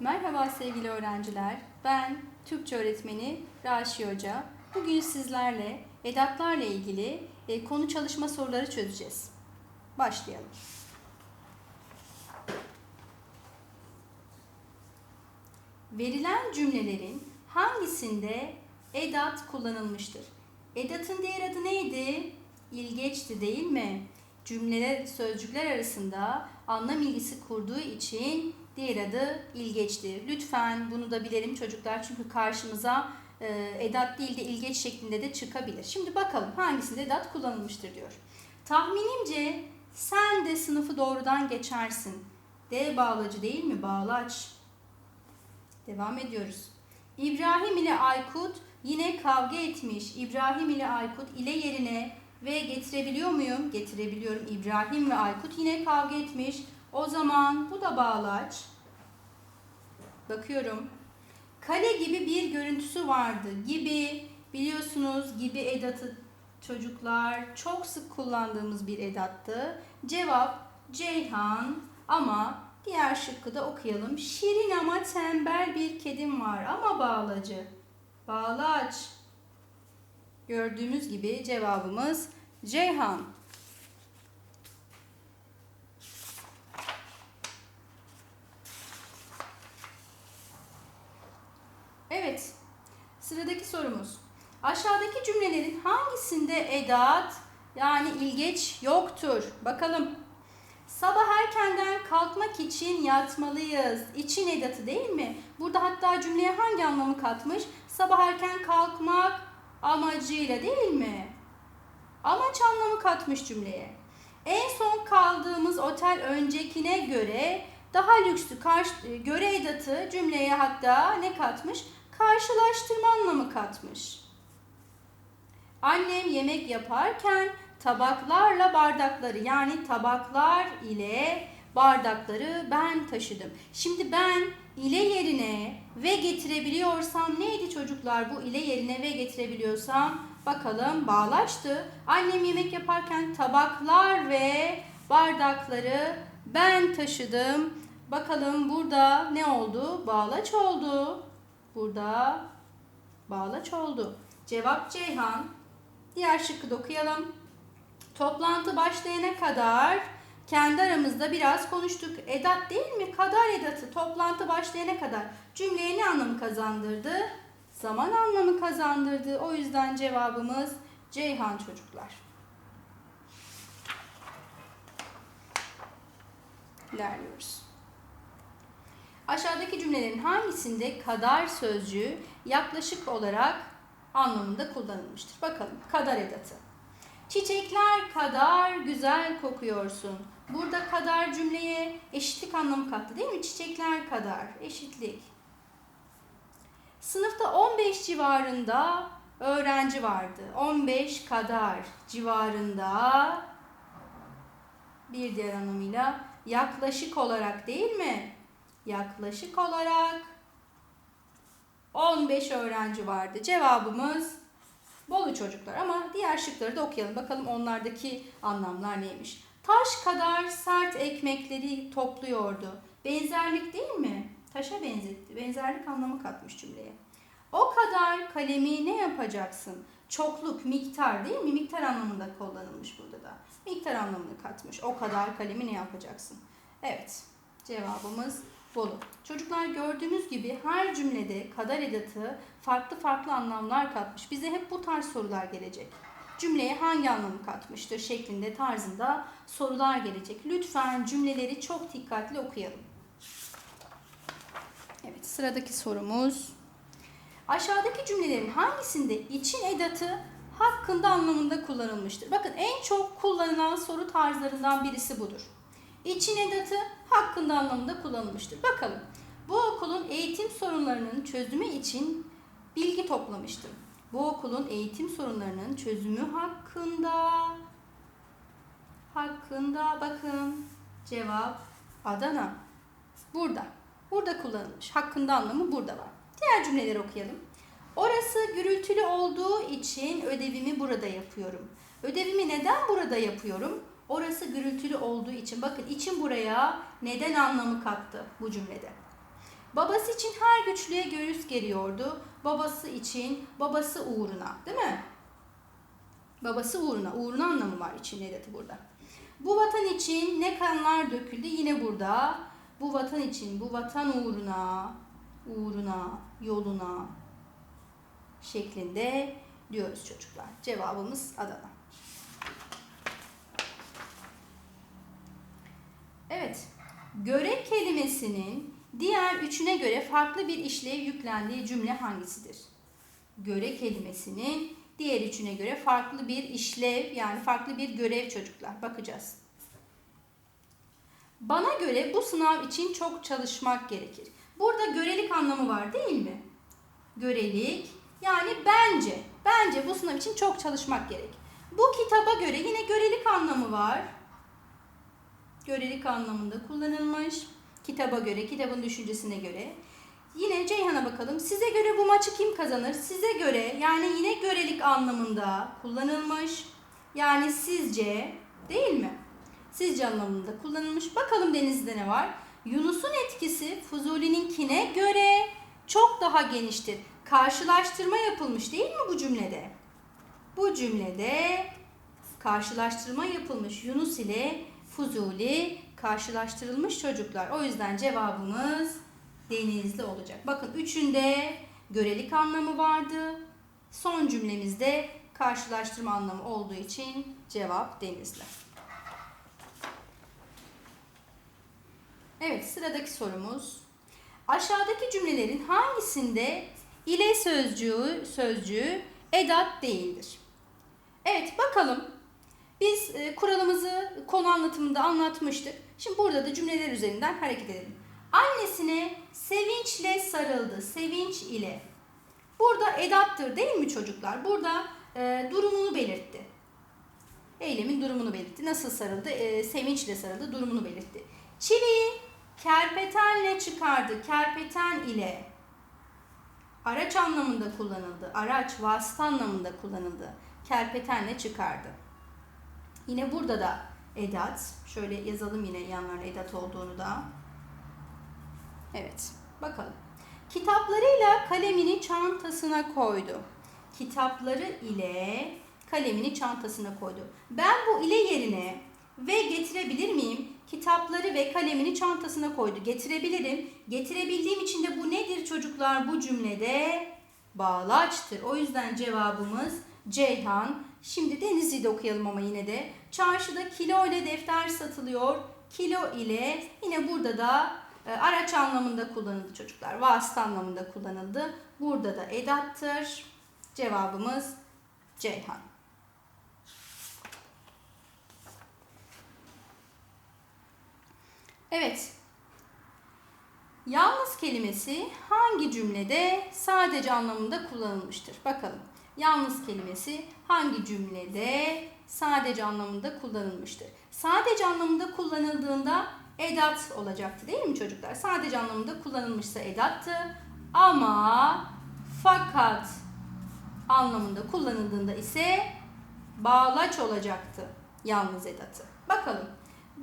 Merhaba sevgili öğrenciler. Ben Türkçe öğretmeni Raşi Hoca. Bugün sizlerle edatlarla ilgili e, konu çalışma soruları çözeceğiz. Başlayalım. Verilen cümlelerin hangisinde edat kullanılmıştır? Edatın diğer adı neydi? İlgeçti değil mi? Cümleler, sözcükler arasında anlam ilgisi kurduğu için diğer adı ilgeçti. Lütfen bunu da bilelim çocuklar çünkü karşımıza e, edat değil de ilgeç şeklinde de çıkabilir. Şimdi bakalım hangisinde edat kullanılmıştır diyor. Tahminimce sen de sınıfı doğrudan geçersin. D bağlacı değil mi? Bağlaç. Devam ediyoruz. İbrahim ile Aykut yine kavga etmiş. İbrahim ile Aykut ile yerine ve getirebiliyor muyum? Getirebiliyorum. İbrahim ve Aykut yine kavga etmiş. O zaman bu da bağlaç. Bakıyorum. Kale gibi bir görüntüsü vardı. Gibi biliyorsunuz gibi edatı çocuklar çok sık kullandığımız bir edattı. Cevap Ceyhan ama diğer şıkkı da okuyalım. Şirin ama tembel bir kedim var ama bağlacı. Bağlaç. Gördüğümüz gibi cevabımız Ceyhan. Evet. Sıradaki sorumuz. Aşağıdaki cümlelerin hangisinde edat yani ilgeç yoktur? Bakalım. Sabah erkenden kalkmak için yatmalıyız. İçin edatı değil mi? Burada hatta cümleye hangi anlamı katmış? Sabah erken kalkmak amacıyla değil mi? Amaç anlamı katmış cümleye. En son kaldığımız otel öncekine göre daha lükstü. Karşı, göre edatı cümleye hatta ne katmış? Karşılaştırma anlamı katmış. Annem yemek yaparken tabaklarla bardakları yani tabaklar ile bardakları ben taşıdım. Şimdi ben ile yerine ve getirebiliyorsam neydi çocuklar bu ile yerine ve getirebiliyorsam bakalım bağlaçtı. Annem yemek yaparken tabaklar ve bardakları ben taşıdım. Bakalım burada ne oldu? Bağlaç oldu. Burada bağlaç oldu. Cevap Ceyhan. Diğer şıkkı da okuyalım. Toplantı başlayana kadar kendi aramızda biraz konuştuk. Edat değil mi? Kadar edatı. Toplantı başlayana kadar cümleye ne anlamı kazandırdı? Zaman anlamı kazandırdı. O yüzden cevabımız Ceyhan çocuklar. İlerliyoruz. Aşağıdaki cümlelerin hangisinde kadar sözcüğü yaklaşık olarak anlamında kullanılmıştır? Bakalım kadar edatı. Çiçekler kadar güzel kokuyorsun. Burada kadar cümleye eşitlik anlamı kattı değil mi? Çiçekler kadar eşitlik. Sınıfta 15 civarında öğrenci vardı. 15 kadar civarında bir diğer anlamıyla yaklaşık olarak değil mi? Yaklaşık olarak 15 öğrenci vardı. Cevabımız Bolu çocuklar ama diğer şıkları da okuyalım. Bakalım onlardaki anlamlar neymiş. Taş kadar sert ekmekleri topluyordu. Benzerlik değil mi? Taşa benzetti. Benzerlik anlamı katmış cümleye. O kadar kalemi ne yapacaksın? Çokluk, miktar değil mi? Miktar anlamında kullanılmış burada da. Miktar anlamını katmış. O kadar kalemi ne yapacaksın? Evet. Cevabımız Bolu. Çocuklar gördüğünüz gibi her cümlede kadar edatı farklı farklı anlamlar katmış. Bize hep bu tarz sorular gelecek. Cümleye hangi anlamı katmıştır şeklinde tarzında sorular gelecek. Lütfen cümleleri çok dikkatli okuyalım. Evet sıradaki sorumuz. Aşağıdaki cümlelerin hangisinde için edatı hakkında anlamında kullanılmıştır? Bakın en çok kullanılan soru tarzlarından birisi budur. İçin edatı hakkında anlamında kullanılmıştır. Bakalım. Bu okulun eğitim sorunlarının çözümü için bilgi toplamıştım. Bu okulun eğitim sorunlarının çözümü hakkında hakkında bakın cevap Adana. Burada. Burada kullanılmış. Hakkında anlamı burada var. Diğer cümleleri okuyalım. Orası gürültülü olduğu için ödevimi burada yapıyorum. Ödevimi neden burada yapıyorum? Orası gürültülü olduğu için. Bakın için buraya neden anlamı kattı bu cümlede. Babası için her güçlüğe göğüs geriyordu. Babası için, babası uğruna değil mi? Babası uğruna, uğruna anlamı var için edatı burada. Bu vatan için ne kanlar döküldü yine burada. Bu vatan için, bu vatan uğruna, uğruna, yoluna şeklinde diyoruz çocuklar. Cevabımız Adana. Evet. Göre kelimesinin diğer üçüne göre farklı bir işlev yüklendiği cümle hangisidir? Göre kelimesinin diğer üçüne göre farklı bir işlev yani farklı bir görev çocuklar. Bakacağız. Bana göre bu sınav için çok çalışmak gerekir. Burada görelik anlamı var değil mi? Görelik yani bence. Bence bu sınav için çok çalışmak gerek. Bu kitaba göre yine görelik anlamı var. Görelik anlamında kullanılmış. Kitaba göre, kitabın düşüncesine göre. Yine Ceyhan'a bakalım. Size göre bu maçı kim kazanır? Size göre yani yine görelik anlamında kullanılmış. Yani sizce değil mi? Sizce anlamında kullanılmış. Bakalım denizde ne var? Yunus'un etkisi Fuzuli'ninkine göre çok daha geniştir. Karşılaştırma yapılmış değil mi bu cümlede? Bu cümlede karşılaştırma yapılmış Yunus ile Fuzuli karşılaştırılmış çocuklar. O yüzden cevabımız denizli olacak. Bakın üçünde görelik anlamı vardı. Son cümlemizde karşılaştırma anlamı olduğu için cevap denizli. Evet sıradaki sorumuz. Aşağıdaki cümlelerin hangisinde ile sözcüğü, sözcüğü edat değildir? Evet bakalım. Biz e, kuralımızı konu anlatımında anlatmıştık. Şimdi burada da cümleler üzerinden hareket edelim. Annesine sevinçle sarıldı. Sevinç ile. Burada edattır değil mi çocuklar? Burada e, durumunu belirtti. Eylemin durumunu belirtti. Nasıl sarıldı? E, sevinçle sarıldı. Durumunu belirtti. Çiviyi kerpetenle çıkardı. Kerpeten ile. Araç anlamında kullanıldı. Araç vasıta anlamında kullanıldı. Kerpetenle çıkardı. Yine burada da edat. Şöyle yazalım yine yanlarına edat olduğunu da. Evet. Bakalım. Kitaplarıyla kalemini çantasına koydu. Kitapları ile kalemini çantasına koydu. Ben bu ile yerine ve getirebilir miyim? Kitapları ve kalemini çantasına koydu. Getirebilirim. Getirebildiğim için de bu nedir çocuklar bu cümlede? Bağlaçtır. O yüzden cevabımız Ceyhan. Şimdi Denizli'de okuyalım ama yine de. Çarşıda kilo ile defter satılıyor. Kilo ile yine burada da e, araç anlamında kullanıldı çocuklar. Vasıta anlamında kullanıldı. Burada da edattır. Cevabımız Ceyhan. Evet. Yalnız kelimesi hangi cümlede sadece anlamında kullanılmıştır? Bakalım. Yalnız kelimesi hangi cümlede sadece anlamında kullanılmıştır? Sadece anlamında kullanıldığında edat olacaktı değil mi çocuklar? Sadece anlamında kullanılmışsa edattı ama fakat anlamında kullanıldığında ise bağlaç olacaktı yalnız edatı. Bakalım.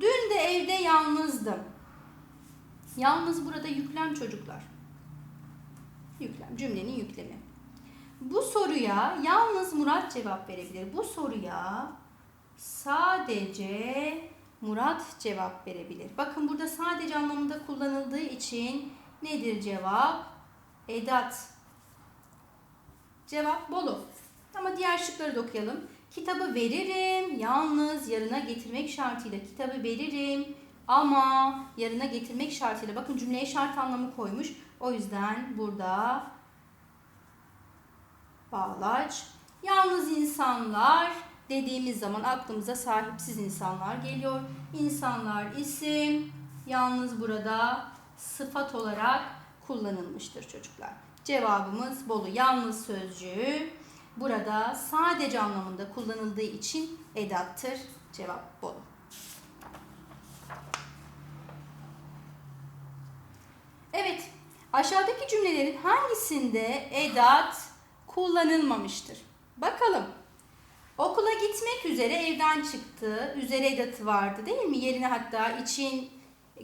Dün de evde yalnızdım. Yalnız burada yüklem çocuklar. Yüklem, cümlenin yüklemi. Bu soruya yalnız Murat cevap verebilir. Bu soruya sadece Murat cevap verebilir. Bakın burada sadece anlamında kullanıldığı için nedir cevap? Edat. Cevap Bolu. Ama diğer şıkları da okuyalım. Kitabı veririm, yalnız yarına getirmek şartıyla kitabı veririm ama yarına getirmek şartıyla. Bakın cümleye şart anlamı koymuş. O yüzden burada bağlaç. Yalnız insanlar dediğimiz zaman aklımıza sahipsiz insanlar geliyor. İnsanlar isim, yalnız burada sıfat olarak kullanılmıştır çocuklar. Cevabımız Bolu. Yalnız sözcüğü burada sadece anlamında kullanıldığı için edattır. Cevap Bolu. Evet, aşağıdaki cümlelerin hangisinde edat kullanılmamıştır? Bakalım. Okula gitmek üzere evden çıktı. Üzere edatı vardı değil mi? Yerine hatta için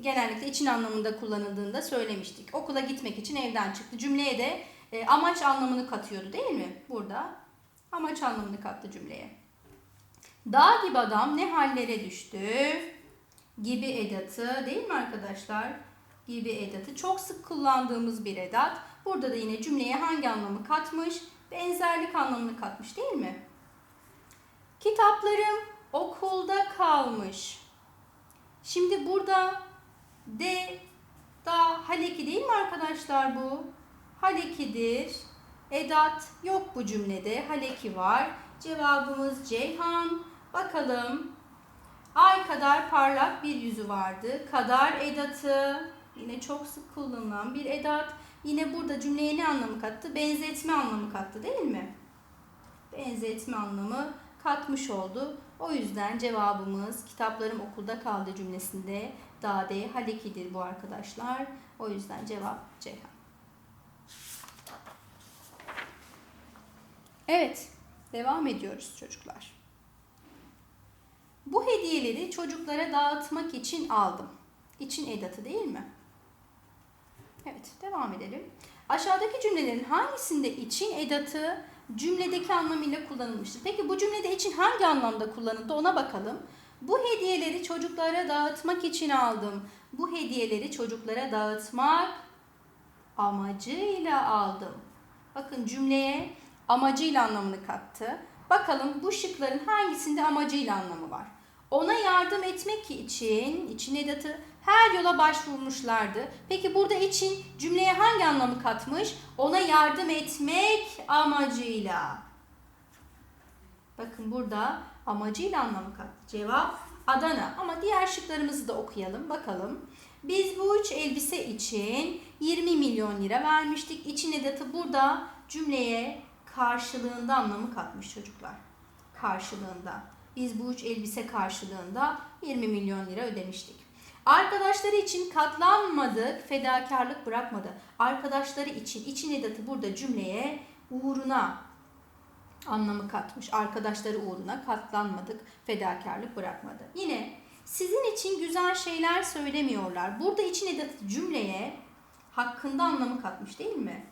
genellikle için anlamında kullanıldığında söylemiştik. Okula gitmek için evden çıktı. Cümleye de e, amaç anlamını katıyordu değil mi? Burada amaç anlamını kattı cümleye. Dağ gibi adam ne hallere düştü? Gibi edatı değil mi arkadaşlar? Gibi edatı çok sık kullandığımız bir edat. Burada da yine cümleye hangi anlamı katmış? Benzerlik anlamını katmış değil mi? Kitaplarım okulda kalmış. Şimdi burada de da haleki değil mi arkadaşlar bu? Halekidir. Edat yok bu cümlede. Haleki var. Cevabımız Ceyhan. Bakalım. Ay kadar parlak bir yüzü vardı. Kadar edatı. Yine çok sık kullanılan bir edat. Yine burada cümleye ne anlamı kattı? Benzetme anlamı kattı değil mi? Benzetme anlamı katmış oldu. O yüzden cevabımız kitaplarım okulda kaldı cümlesinde dade halekidir bu arkadaşlar. O yüzden cevap Ceyhan. Evet, devam ediyoruz çocuklar. Bu hediyeleri çocuklara dağıtmak için aldım. İçin edatı değil mi? Evet, devam edelim. Aşağıdaki cümlelerin hangisinde için edatı cümledeki anlamıyla kullanılmıştır? Peki bu cümlede için hangi anlamda kullanıldı ona bakalım. Bu hediyeleri çocuklara dağıtmak için aldım. Bu hediyeleri çocuklara dağıtmak amacıyla aldım. Bakın cümleye amacıyla anlamını kattı. Bakalım bu şıkların hangisinde amacıyla anlamı var? Ona yardım etmek için, için edatı her yola başvurmuşlardı. Peki burada için cümleye hangi anlamı katmış? Ona yardım etmek amacıyla. Bakın burada amacıyla anlamı kattı. Cevap Adana. Ama diğer şıklarımızı da okuyalım. Bakalım. Biz bu üç elbise için 20 milyon lira vermiştik. İçin edatı burada cümleye karşılığında anlamı katmış çocuklar. Karşılığında. Biz bu üç elbise karşılığında 20 milyon lira ödemiştik. Arkadaşları için katlanmadık, fedakarlık bırakmadı. Arkadaşları için, için edatı burada cümleye uğruna anlamı katmış. Arkadaşları uğruna katlanmadık, fedakarlık bırakmadı. Yine sizin için güzel şeyler söylemiyorlar. Burada için edatı cümleye hakkında anlamı katmış değil mi?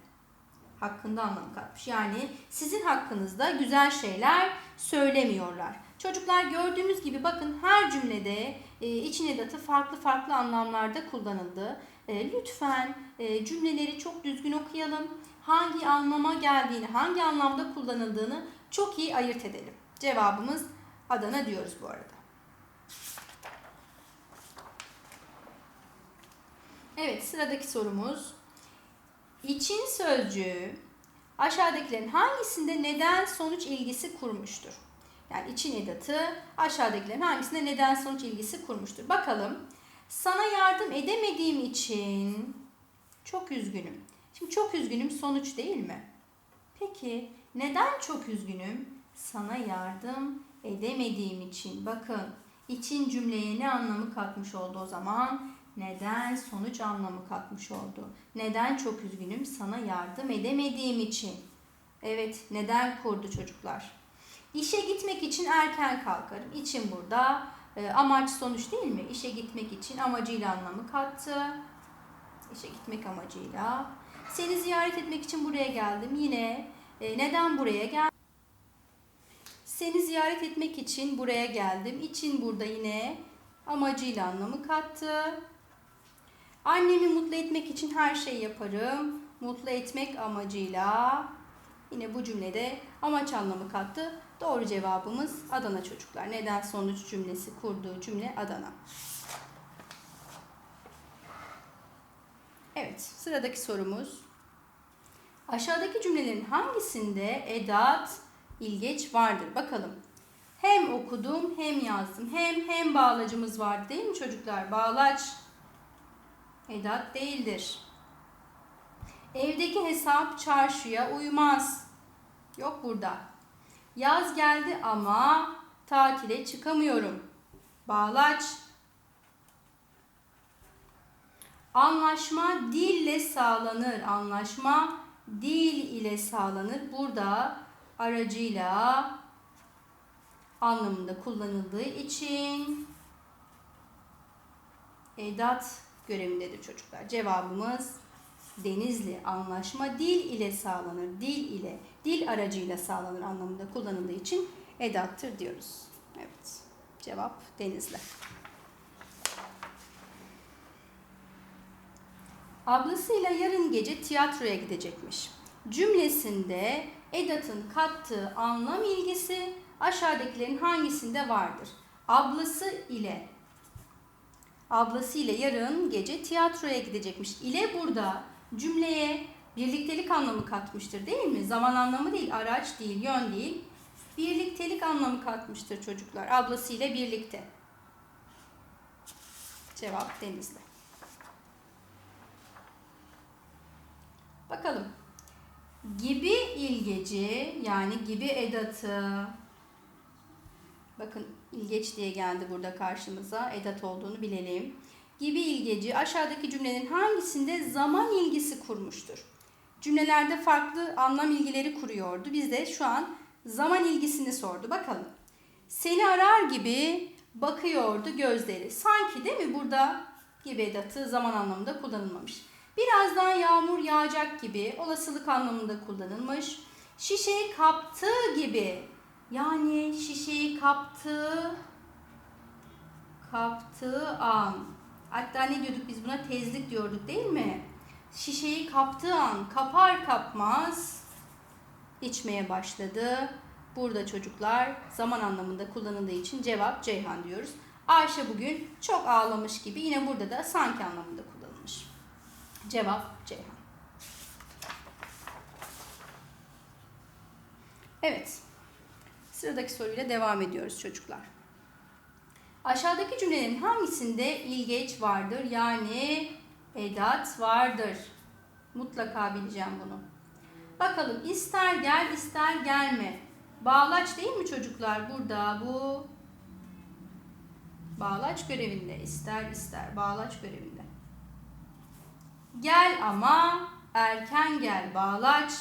Hakkında anlamı katmış. Yani sizin hakkınızda güzel şeyler söylemiyorlar. Çocuklar gördüğümüz gibi bakın her cümlede e, için edatı farklı farklı anlamlarda kullanıldı. E, lütfen e, cümleleri çok düzgün okuyalım. Hangi anlama geldiğini, hangi anlamda kullanıldığını çok iyi ayırt edelim. Cevabımız Adana diyoruz bu arada. Evet sıradaki sorumuz. İçin sözcüğü aşağıdakilerin hangisinde neden sonuç ilgisi kurmuştur? Yani için edatı aşağıdakilerin hangisinde neden sonuç ilgisi kurmuştur? Bakalım. Sana yardım edemediğim için çok üzgünüm. Şimdi çok üzgünüm sonuç değil mi? Peki neden çok üzgünüm? Sana yardım edemediğim için. Bakın için cümleye ne anlamı katmış oldu o zaman? Neden sonuç anlamı katmış oldu. Neden çok üzgünüm? Sana yardım edemediğim için. Evet, neden kurdu çocuklar? İşe gitmek için erken kalkarım. İçin burada e, amaç sonuç değil mi? İşe gitmek için amacıyla anlamı kattı. İşe gitmek amacıyla. Seni ziyaret etmek için buraya geldim. Yine e, neden buraya geldim? Seni ziyaret etmek için buraya geldim. İçin burada yine amacıyla anlamı kattı. Annemi mutlu etmek için her şeyi yaparım. Mutlu etmek amacıyla yine bu cümlede amaç anlamı kattı. Doğru cevabımız Adana çocuklar. Neden sonuç cümlesi kurduğu cümle Adana. Evet, sıradaki sorumuz. Aşağıdaki cümlelerin hangisinde edat, ilgeç vardır? Bakalım. Hem okudum hem yazdım. Hem hem bağlacımız var değil mi çocuklar? Bağlaç edat değildir. Evdeki hesap çarşıya uymaz. Yok burada. Yaz geldi ama tatile çıkamıyorum. Bağlaç. Anlaşma dille sağlanır. Anlaşma dil ile sağlanır. Burada aracıyla anlamında kullanıldığı için edat görevindedir çocuklar. Cevabımız Denizli anlaşma dil ile sağlanır. Dil ile, dil aracıyla sağlanır anlamında kullanıldığı için edattır diyoruz. Evet. Cevap Denizli. Ablasıyla yarın gece tiyatroya gidecekmiş. Cümlesinde Edat'ın kattığı anlam ilgisi aşağıdakilerin hangisinde vardır? Ablası ile ablası ile yarın gece tiyatroya gidecekmiş. İle burada cümleye birliktelik anlamı katmıştır değil mi? Zaman anlamı değil, araç değil, yön değil. Birliktelik anlamı katmıştır çocuklar. Ablası ile birlikte. Cevap Denizli. Bakalım. Gibi ilgeci yani gibi edatı. Bakın ilgeç diye geldi burada karşımıza. Edat olduğunu bilelim. Gibi ilgeci aşağıdaki cümlenin hangisinde zaman ilgisi kurmuştur? Cümlelerde farklı anlam ilgileri kuruyordu. Biz de şu an zaman ilgisini sordu. Bakalım. Seni arar gibi bakıyordu gözleri. Sanki değil mi burada gibi edatı zaman anlamında kullanılmamış. Birazdan yağmur yağacak gibi olasılık anlamında kullanılmış. Şişeyi kaptığı gibi yani şişeyi kaptığı kaptığı an. Hatta ne diyorduk biz buna tezlik diyorduk değil mi? Şişeyi kaptığı an kapar kapmaz içmeye başladı. Burada çocuklar zaman anlamında kullanıldığı için cevap Ceyhan diyoruz. Ayşe bugün çok ağlamış gibi yine burada da sanki anlamında kullanılmış. Cevap Ceyhan. Evet. Sıradaki soruyla devam ediyoruz çocuklar. Aşağıdaki cümlenin hangisinde ilgeç vardır? Yani edat vardır. Mutlaka bileceğim bunu. Bakalım ister gel ister gelme. Bağlaç değil mi çocuklar? Burada bu bağlaç görevinde. ister ister bağlaç görevinde. Gel ama erken gel bağlaç.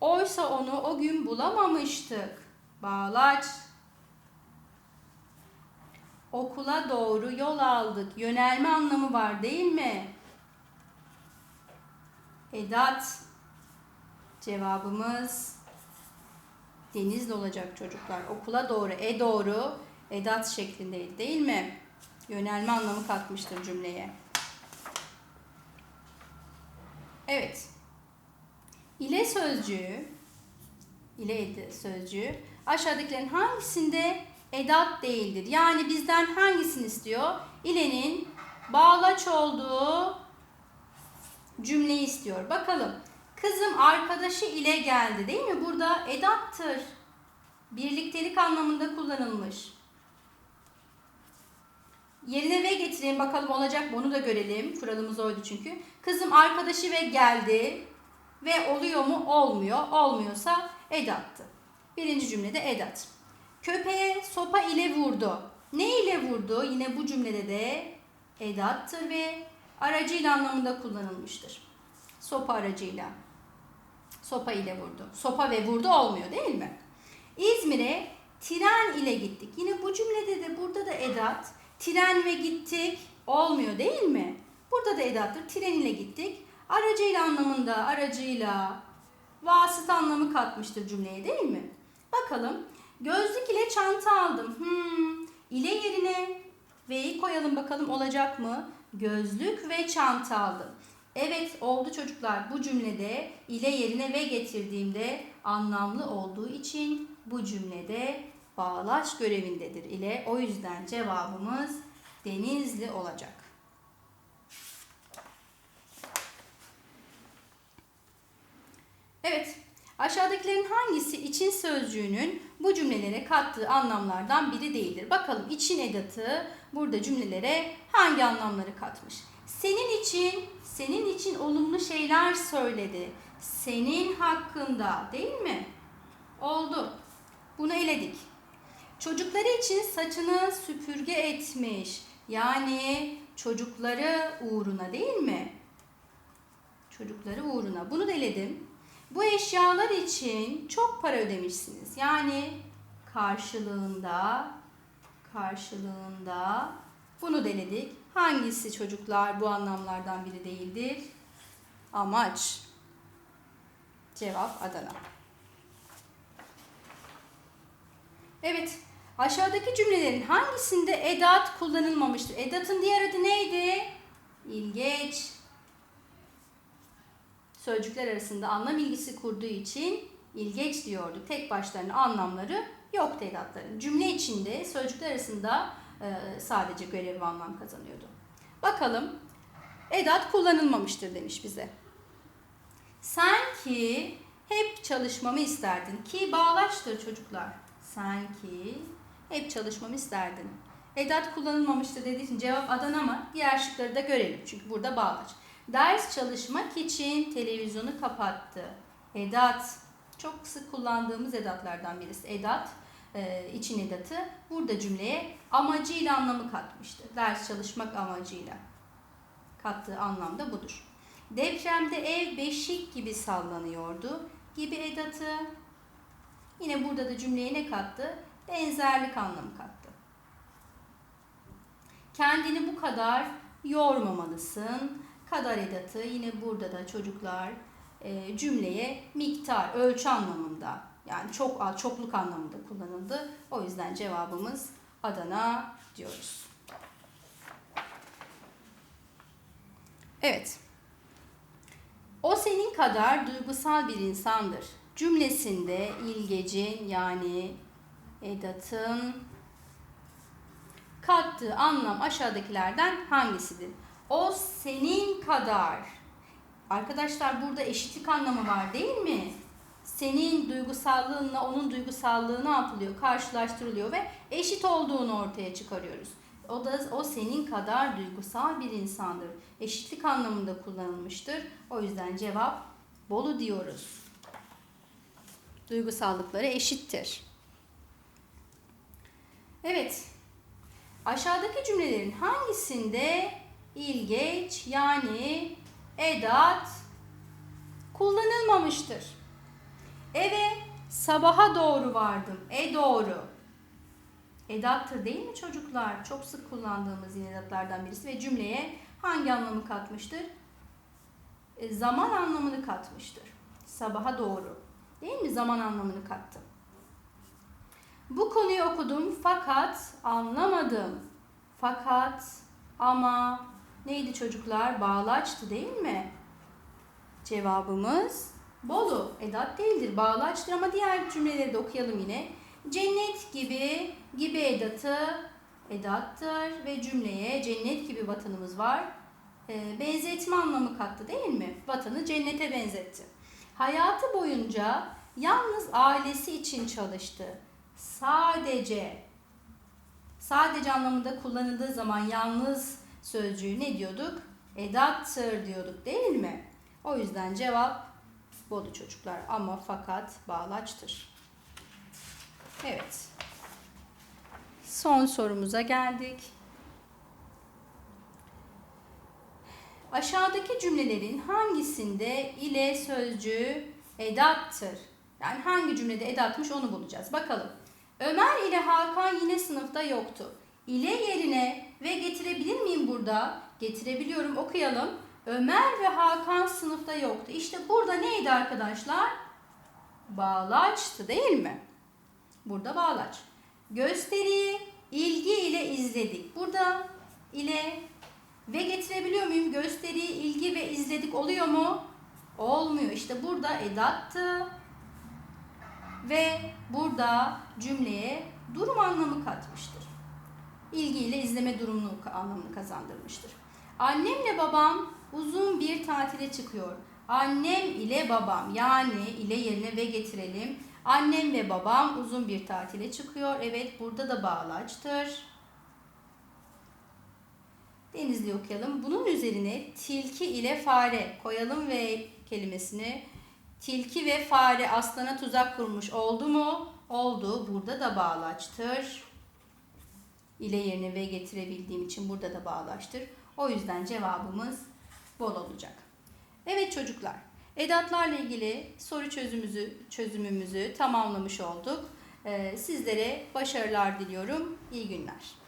Oysa onu o gün bulamamıştık. Bağlaç. Okula doğru yol aldık. Yönelme anlamı var değil mi? Edat. Cevabımız Denizli olacak çocuklar. Okula doğru, e doğru, edat şeklindeydi değil mi? Yönelme anlamı katmıştır cümleye. Evet. İle sözcüğü, ile sözcüğü aşağıdakilerin hangisinde edat değildir? Yani bizden hangisini istiyor? İlenin bağlaç olduğu cümleyi istiyor. Bakalım. Kızım arkadaşı ile geldi değil mi? Burada edattır. Birliktelik anlamında kullanılmış. Yerine ve getireyim bakalım olacak mı onu da görelim. Kuralımız oydu çünkü. Kızım arkadaşı ve geldi ve oluyor mu? Olmuyor. Olmuyorsa edattı. Birinci cümlede edat. Köpeğe sopa ile vurdu. Ne ile vurdu? Yine bu cümlede de edattır ve aracıyla anlamında kullanılmıştır. Sopa aracıyla. Sopa ile vurdu. Sopa ve vurdu olmuyor değil mi? İzmir'e tren ile gittik. Yine bu cümlede de burada da edat. Tren ve gittik olmuyor değil mi? Burada da edattır. Tren ile gittik. Aracıyla anlamında aracıyla vasıt anlamı katmıştır cümleye değil mi? Bakalım. Gözlük ile çanta aldım. Hmm. İle yerine ve'yi koyalım bakalım olacak mı? Gözlük ve çanta aldım. Evet oldu çocuklar. Bu cümlede ile yerine ve getirdiğimde anlamlı olduğu için bu cümlede bağlaç görevindedir ile. O yüzden cevabımız Denizli olacak. Evet. Aşağıdakilerin hangisi için sözcüğünün bu cümlelere kattığı anlamlardan biri değildir? Bakalım için edatı burada cümlelere hangi anlamları katmış? Senin için, senin için olumlu şeyler söyledi. Senin hakkında değil mi? Oldu. Bunu eledik. Çocukları için saçını süpürge etmiş. Yani çocukları uğruna değil mi? Çocukları uğruna. Bunu da eledim. Bu eşyalar için çok para ödemişsiniz. Yani karşılığında karşılığında Bunu denedik. Hangisi çocuklar bu anlamlardan biri değildir? Amaç. Cevap Adana. Evet. Aşağıdaki cümlelerin hangisinde edat kullanılmamıştır? Edatın diğer adı neydi? İlgeç. Sözcükler arasında anlam ilgisi kurduğu için ilgeç diyorduk. Tek başlarına anlamları yoktu edatların. Cümle içinde sözcükler arasında e, sadece görev anlam kazanıyordu. Bakalım. Edat kullanılmamıştır demiş bize. Sen ki hep çalışmamı isterdin. Ki bağlaçtır çocuklar. Sen ki hep çalışmamı isterdin. Edat kullanılmamıştır dediği için cevap Adana mı? Diğer şıkları da görelim. Çünkü burada bağlaç. Ders çalışmak için televizyonu kapattı. Edat. Çok sık kullandığımız edatlardan birisi. Edat, e, için edatı burada cümleye amacıyla anlamı katmıştır. Ders çalışmak amacıyla. Kattığı anlam da budur. Depremde ev beşik gibi sallanıyordu. Gibi edatı. Yine burada da cümleye ne kattı? Benzerlik anlamı kattı. Kendini bu kadar yormamalısın. Kadar edatı yine burada da çocuklar e, cümleye miktar, ölçü anlamında yani çok az, çokluk anlamında kullanıldı. O yüzden cevabımız Adana diyoruz. Evet. O senin kadar duygusal bir insandır. Cümlesinde ilgecin yani edatın kattığı anlam aşağıdakilerden hangisidir? O senin kadar. Arkadaşlar burada eşitlik anlamı var değil mi? Senin duygusallığınla onun duygusallığı ne? Karşılaştırılıyor ve eşit olduğunu ortaya çıkarıyoruz. O da o senin kadar duygusal bir insandır. Eşitlik anlamında kullanılmıştır. O yüzden cevap Bolu diyoruz. Duygusallıkları eşittir. Evet. Aşağıdaki cümlelerin hangisinde ilgeç yani edat kullanılmamıştır? Eve sabaha doğru vardım. E doğru. Edattır değil mi çocuklar? Çok sık kullandığımız yine edatlardan birisi ve cümleye hangi anlamı katmıştır? E, zaman anlamını katmıştır. Sabaha doğru. Değil mi? Zaman anlamını kattı. Bu konuyu okudum fakat anlamadım. Fakat ama neydi çocuklar? Bağlaçtı değil mi? Cevabımız Bolu. Edat değildir. Bağlaçtır ama diğer cümleleri de okuyalım yine. Cennet gibi gibi edatı edattır ve cümleye cennet gibi vatanımız var. E, benzetme anlamı kattı değil mi? Vatanı cennete benzetti. Hayatı boyunca yalnız ailesi için çalıştı. Sadece sadece anlamında kullanıldığı zaman yalnız sözcüğü ne diyorduk? Edattır diyorduk değil mi? O yüzden cevap Bolu çocuklar ama fakat bağlaçtır. Evet. Son sorumuza geldik. Aşağıdaki cümlelerin hangisinde ile sözcüğü edattır? Yani hangi cümlede edatmış onu bulacağız. Bakalım. Ömer ile Hakan yine sınıfta yoktu. İle yerine ve getirebilir miyim burada? Getirebiliyorum okuyalım. Ömer ve Hakan sınıfta yoktu. İşte burada neydi arkadaşlar? Bağlaçtı değil mi? Burada bağlaç. Gösteriyi ilgi ile izledik. Burada ile ve getirebiliyor muyum? Gösteriyi ilgi ve izledik oluyor mu? Olmuyor. İşte burada edattı. Ve burada cümleye durum anlamı katmıştır. İlgi ile izleme durumunu anlamını kazandırmıştır. Annemle babam uzun bir tatile çıkıyor. Annem ile babam yani ile yerine ve getirelim. Annem ve babam uzun bir tatile çıkıyor. Evet burada da bağlaçtır. Denizli okuyalım. Bunun üzerine tilki ile fare koyalım ve kelimesini. Tilki ve fare aslana tuzak kurmuş oldu mu? Oldu. Burada da bağlaçtır. İle yerine ve getirebildiğim için burada da bağlaçtır. O yüzden cevabımız bol olacak. Evet çocuklar, edatlarla ilgili soru çözümümüzü, çözümümüzü tamamlamış olduk. Ee, sizlere başarılar diliyorum. İyi günler.